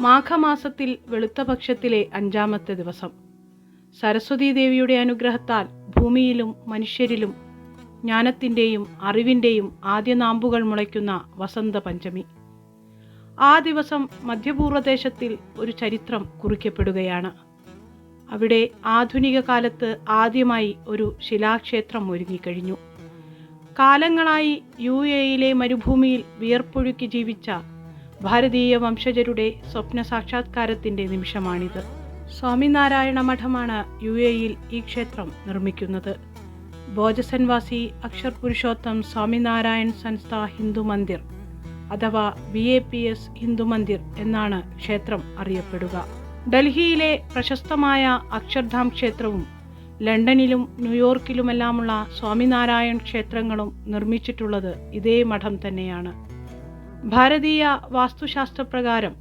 മാഘമാസത്തിൽ വെളുത്തപക്ഷത്തിലെ അഞ്ചാമത്തെ ദിവസം. സരസ്വതീ ദേവിയുടെ അനുഗ്രഹത്താൽ ഭൂമിയിലും മനുഷ്യരിലും ജ്ഞാനത്തിന്റെയും അറിവിന്റെയും ആദ്യ നാമ്പുകൾ മുളയ്ക്കുന്ന വസന്ത പഞ്ചമി ആ ദിവസം മധ്യപൂർവദേശത്തിൽ ഒരു ചരിത്രം കുറിക്കപ്പെടുകയാണ്. അവിടെ ആധുനിക കാലത്ത് ആദ്യമായി ഒരു ശിലാക്ഷേത്രം ഒരുങ്ങിക്കഴിഞ്ഞു. കാലങ്ങളായി യു എയിലെ മരുഭൂമിയിൽ വിയർപ്പൊഴുക്കി ജീവിച്ച ഭാരതീയ വംശജരുടെ സ്വപ്ന സാക്ഷാത്കാരത്തിന്റെ നിമിഷമാണിത്. സ്വാമിനാരായണ മഠമാണ് യു എയിൽ ഈ ക്ഷേത്രം നിർമ്മിക്കുന്നത്. ബോജസൻവാസി അക്ഷർ പുരുഷോത്തം സ്വാമിനാരായൺ സൻസ്ഥ ഹിന്ദു മന്ദിർ അഥവാ B A P S Hindu Mandir എന്നാണ് ക്ഷേത്രം അറിയപ്പെടുക. ഡൽഹിയിലെ പ്രശസ്തമായ അക്ഷർധാം ക്ഷേത്രവും ലണ്ടനിലും ന്യൂയോർക്കിലുമെല്ലാമുള്ള സ്വാമിനാരായൺ ക്ഷേത്രങ്ങളും നിർമ്മിച്ചിട്ടുള്ളത് ഇതേ മഠം തന്നെയാണ്. ഭാരതീയ വാസ്തുശാസ്ത്രപ്രകാരം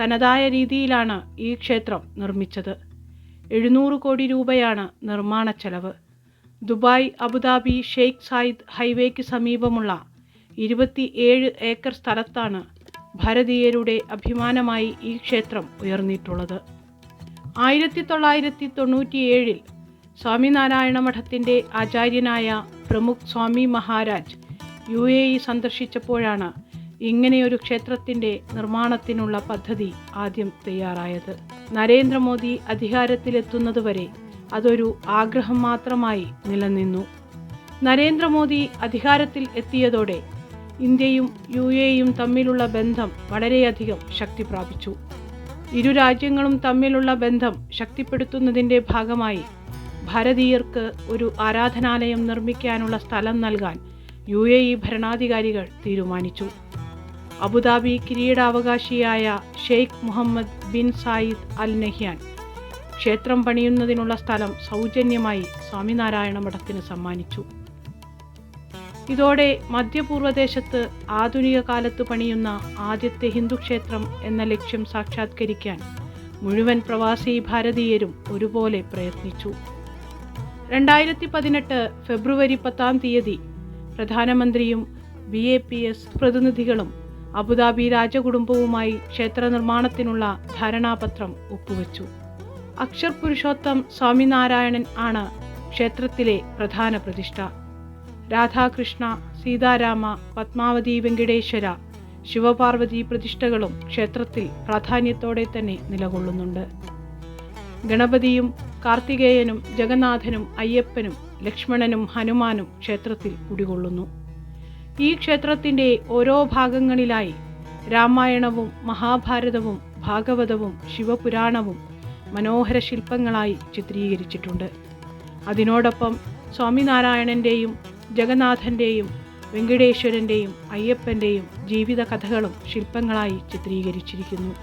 തനതായ രീതിയിലാണ് ഈ ക്ഷേത്രം നിർമ്മിച്ചത്. എഴുന്നൂറ് കോടി രൂപയാണ് നിർമ്മാണ ചെലവ്. Dubai Abu Dhabi Sheikh Zayed ഹൈവേക്ക് സമീപമുള്ള ഇരുപത്തിയേഴ് ഏക്കർ സ്ഥലത്താണ് ഭാരതീയരുടെ അഭിമാനമായി ഈ ക്ഷേത്രം ഉയർന്നിട്ടുള്ളത്. ആയിരത്തി തൊള്ളായിരത്തി തൊണ്ണൂറ്റിയേഴിൽ സ്വാമിനാരായണ മഠത്തിന്റെ ആചാര്യനായ Pramukh Swami Maharaj U A E സന്ദർശിച്ചപ്പോഴാണ് ഇങ്ങനെയൊരു ക്ഷേത്രത്തിന്റെ നിർമ്മാണത്തിനുള്ള പദ്ധതി ആദ്യം തയ്യാറായത്. നരേന്ദ്രമോദി അധികാരത്തിലെത്തുന്നതുവരെ അതൊരു ആഗ്രഹം മാത്രമായി നിലനിന്നു. നരേന്ദ്രമോദി അധികാരത്തിൽ എത്തിയതോടെ ഇന്ത്യയും യു എയും തമ്മിലുള്ള ബന്ധം വളരെയധികം ശക്തി പ്രാപിച്ചു. ഇരു രാജ്യങ്ങളും തമ്മിലുള്ള ബന്ധം ശക്തിപ്പെടുത്തുന്നതിന്റെ ഭാഗമായി ഭാരതീയർക്ക് ഒരു ആരാധനാലയം നിർമ്മിക്കാനുള്ള സ്ഥലം നൽകാൻ യു എ ഇ ഭരണാധികാരികൾ തീരുമാനിച്ചു. Abu Dhabi കിരീടാവകാശിയായ Sheikh Mohammed bin Zayed Al Nahyan ക്ഷേത്രം പണിയുന്നതിനുള്ള സ്ഥലം സൗജന്യമായി സ്വാമിനാരായണ മഠത്തിന് സമ്മാനിച്ചു. ഇതോടെ മധ്യപൂർവദേശത്ത് ആധുനിക കാലത്ത് പണിയുന്ന ആദ്യത്തെ ഹിന്ദുക്ഷേത്രം എന്ന ലക്ഷ്യം സാക്ഷാത്കരിക്കാൻ മുഴുവൻ പ്രവാസി ഭാരതീയരും ഒരുപോലെ പ്രയത്നിച്ചു. രണ്ടായിരത്തി പതിനെട്ട് ഫെബ്രുവരി പത്താം തീയതി പ്രധാനമന്ത്രിയും ബി എ പി എസ് പ്രതിനിധികളും അബുദാബി രാജകുടുംബവുമായി ക്ഷേത്ര നിർമ്മാണത്തിനുള്ള ധാരണാപത്രം ഒപ്പുവെച്ചു. അക്ഷർ പുരുഷോത്തം സ്വാമിനാരായണൻ ആണ് ക്ഷേത്രത്തിലെ പ്രധാന പ്രതിഷ്ഠ. രാധാകൃഷ്ണ സീതാരാമ പത്മാവതി വെങ്കടേശ്വര ശിവപാർവതി പ്രതിഷ്ഠകളും ക്ഷേത്രത്തിൽ പ്രാധാന്യത്തോടെ തന്നെ നിലകൊള്ളുന്നുണ്ട്. ഗണപതിയും കാർത്തികേയനും ജഗന്നാഥനും അയ്യപ്പനും ലക്ഷ്മണനും ഹനുമാനും ക്ഷേത്രത്തിൽ കുടികൊള്ളുന്നു. ഈ ക്ഷേത്രത്തിന്റെ ഓരോ ഭാഗങ്ങളിലായി രാമായണവും മഹാഭാരതവും ഭാഗവതവും ശിവപുരാണവും മനോഹര ശില്പങ്ങളായി ചിത്രീകരിച്ചിട്ടുണ്ട്. അതിനോടൊപ്പം സ്വാമിനാരായണന്റെയും ജഗന്നാഥന്റെയും വെങ്കടേശ്വരന്റെയും അയ്യപ്പന്റെയും ജീവിത കഥകളും ശില്പങ്ങളായി ചിത്രീകരിച്ചിരിക്കുന്നു.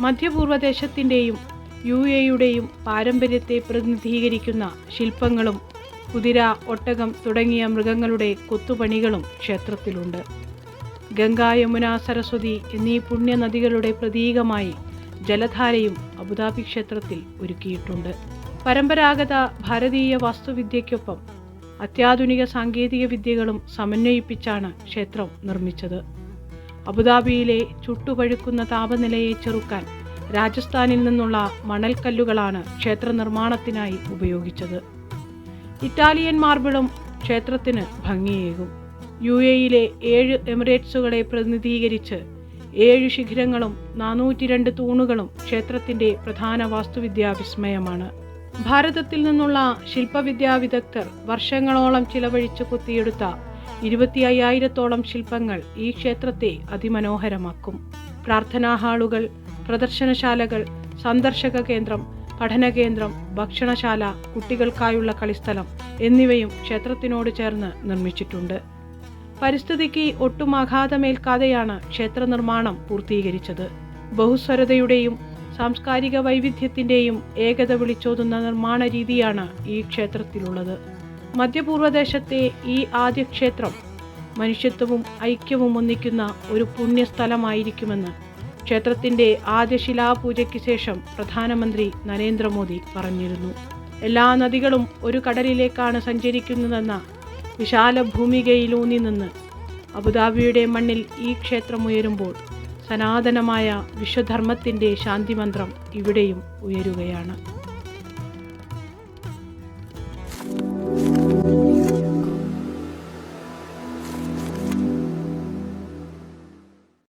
മധ്യപൂർവദേശത്തിന്റെയും യു എയുടെയും പാരമ്പര്യത്തെ പ്രതിനിധീകരിക്കുന്ന ശില്പങ്ങളും കുതിര ഒട്ടകം തുടങ്ങിയ മൃഗങ്ങളുടെ കൊത്തുപണികളും ക്ഷേത്രത്തിലുണ്ട്. ഗംഗാ യമുന സരസ്വതി എന്നീ പുണ്യനദികളുടെ പ്രതീകമായി ജലധാരയും അബുദാബി ക്ഷേത്രത്തിൽ ഒരുക്കിയിട്ടുണ്ട്. പരമ്പരാഗത ഭാരതീയ വാസ്തുവിദ്യയ്ക്കൊപ്പം അത്യാധുനിക സാങ്കേതിക വിദ്യകളും സമന്വയിപ്പിച്ചാണ് ക്ഷേത്രം നിർമ്മിച്ചത്. അബുദാബിയിലെ ചുട്ടുപഴുക്കുന്ന താപനിലയെ ചെറുക്കാൻ രാജസ്ഥാനിൽ നിന്നുള്ള മണൽക്കല്ലുകളാണ് ക്ഷേത്ര നിർമ്മാണത്തിനായി ഉപയോഗിച്ചത്. ഇറ്റാലിയൻ മാർബിളും ക്ഷേത്രത്തിന് ഭംഗിയേകും. യു എയിലെ ഏഴ് എമിറേറ്റ്സുകളെ പ്രതിനിധീകരിച്ച് ഏഴ് ശിഖരങ്ങളും നാനൂറ്റി രണ്ട് തൂണുകളും ക്ഷേത്രത്തിന്റെ പ്രധാന വാസ്തുവിദ്യാ വിസ്മയമാണ് ഭാരതത്തിൽ നിന്നുള്ള ശില്പവിദ്യാ വിദഗ്ധർ വർഷങ്ങളോളം ചിലവഴിച്ച് കുത്തിയെടുത്ത ഇരുപത്തി അയ്യായിരത്തോളം ശില്പങ്ങൾ ഈ ക്ഷേത്രത്തെ അതിമനോഹരമാക്കും. പ്രാർത്ഥനാ ഹാളുകൾ പ്രദർശനശാലകൾ സന്ദർശക കേന്ദ്രം പഠനകേന്ദ്രം ഭക്ഷണശാല കുട്ടികൾക്കായുള്ള കളിസ്ഥലം എന്നിവയും ക്ഷേത്രത്തിനോട് ചേർന്ന് നിർമ്മിച്ചിട്ടുണ്ട്. പരിസ്ഥിതിക്ക് ഒട്ടും ആഘാതമേൽക്കാതെയാണ് ക്ഷേത്ര നിർമ്മാണം പൂർത്തീകരിച്ചത്. ബഹുസ്വരതയുടെയും സാംസ്കാരിക വൈവിധ്യത്തിന്റെയും ഏകത വിളിച്ചോതുന്ന നിർമ്മാണ രീതിയാണ് ഈ ക്ഷേത്രത്തിലുള്ളത്. മധ്യപൂർവദേശത്തെ ഈ ആദ്യ ക്ഷേത്രം മനുഷ്യത്വവും ഐക്യവും ഒന്നിക്കുന്ന ഒരു പുണ്യസ്ഥലമായിരിക്കുമെന്ന് ക്ഷേത്രത്തിന്റെ ആദ്യ ശിലാപൂജയ്ക്ക് ശേഷം പ്രധാനമന്ത്രി നരേന്ദ്രമോദി പറഞ്ഞിരുന്നു. എല്ലാ നദികളും ഒരു കടലിലേക്കാണ് സഞ്ചരിക്കുന്നതെന്ന വിശാല ഭൂമികയിലൂന്നി നിന്ന് അബുദാബിയുടെ മണ്ണിൽ ഈ ക്ഷേത്രം ഉയരുമ്പോൾ സനാതനമായ വിശ്വധർമ്മത്തിന്റെ ശാന്തിമന്ത്രം ഇവിടെയും ഉയരുകയാണ്.